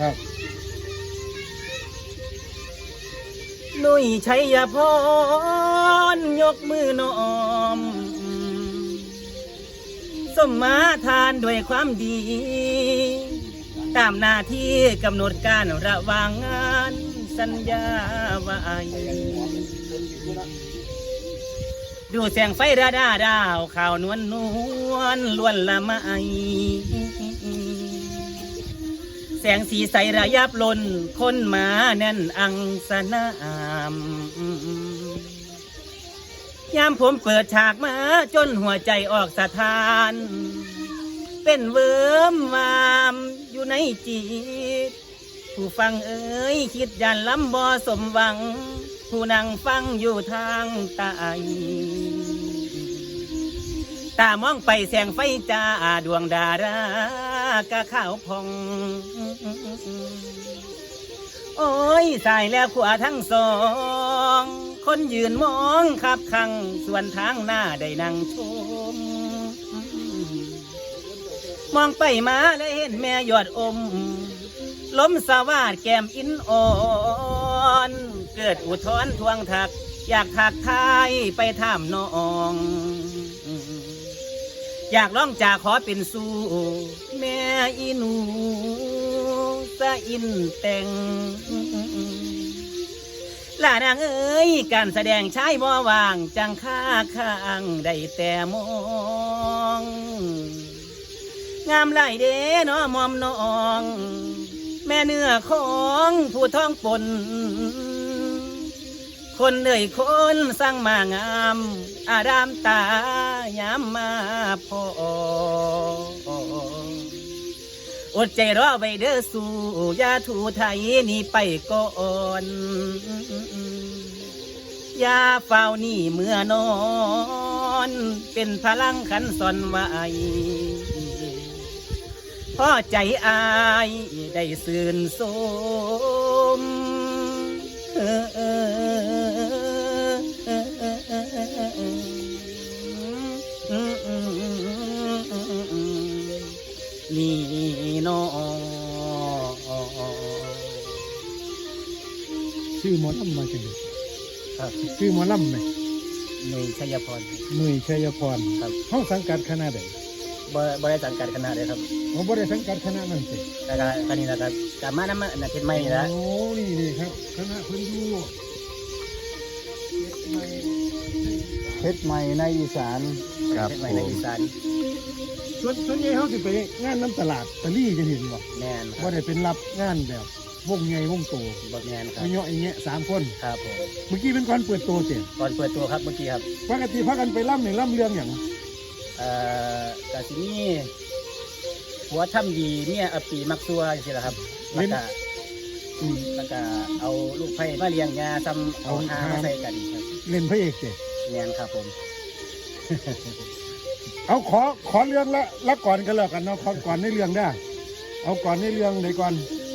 ครับนุยชัยพรยกมือนอม สมมาทานด้วยความดี ตามหน้าที่กำหนดการระวางงานสัญญาไว้ดูแสงไฟระดาดาวข่าวนวลนวลล้วนละไม แสงสีใสระยับลนคนมาแน่นอังสนามยามผมเปิดฉากมาจนหัวใจออกสะทาน เป็นเวิมวามอยู่ในจิต ผู้ฟังเอ๋ยคิดยันลำบอสมหวัง ผู้นั่งฟังอยู่ทางใตาตามองไปแสงไฟจ้าดวงดารา กะข้าวพอง โอ้ยสายแล้วขวาทั้งสอง คนยืนมองขับขังส่วนทางหน้าได้นั่งชม มองไปมาแล้วเห็นแม่ยอดอม ล้มสวาดแก้มอินอ่อนเกิดอุทธรทวงทัก อยากทักทายไปถามน้องอยากร้องจากขอเป็นสู่แม อินแต่งลานางเอ้ยการแสดงชายบ่วาง จังค่าข้างได้แต่มองงามไหลเด้เนาะมอมน้อง แม่เนื้อของผู้ท้องปน คนเอ่อยคนสร้างมางาม อารามตายามมาพอ อดใจรอไว้เด้อสู่ยาถูไทยนี่ไปก่อนยาเฝ้านี่เมื่อนอน เป็นพลังขันสอนไว้พ่อใจอายได้สื่นสมเออเออ ชื่อหมอลำมาจังเลยครับชื่อหมอลำไหมในชัยพรหน่วยชัยพรครับ ห้องสังกัดคณะใดบบบริษัทการคณะเลยครับผมบ่ได้สังกัดคณะนั่นสิแต่ก็ตอนนี้นะครับกลับมาน้ำมันอาทิตย์ใหม่นี่ละโอ้นี่นี่ครับคณะเพิ่นอยู่เพชรใหม่ในอีสานอาทิตย์ใหม่ในอีสานส่วนส่วนใหญ่เขาสิไปงานน้ำตลาดตะลี่จะเห็นบ่แมนคบ่รับได้เป็นรับงานแบบ วงใหญ่วงโตบอแมนครับไม่เนาะอย่างเงี้ยสามคน ครับผมเมื่อกี้เป็นก่อนเปิดโตเต็มก่อนเปิดตัวครับเมื่อกี้ครับปกติพากันไปล่ำหนึ่งล่ำเรื่องอย่างเอ่อกาซินี่หัวถ้ำดีเนี่ยอปีมักซัวใช่ไหมครับแล้วก็อืมแล้วก็เอาลูกไผ่มาเลี้ยงยาซ้ำเอาหามาใส่กันครับเล่นพระเอกเต็แมนครับผมเอาขอขอเรื่องละละก่อนกันแล้วกันเนาะขอก่อนในเรื่องได้ เอาก่อนในเรื่องไหนก่อนอ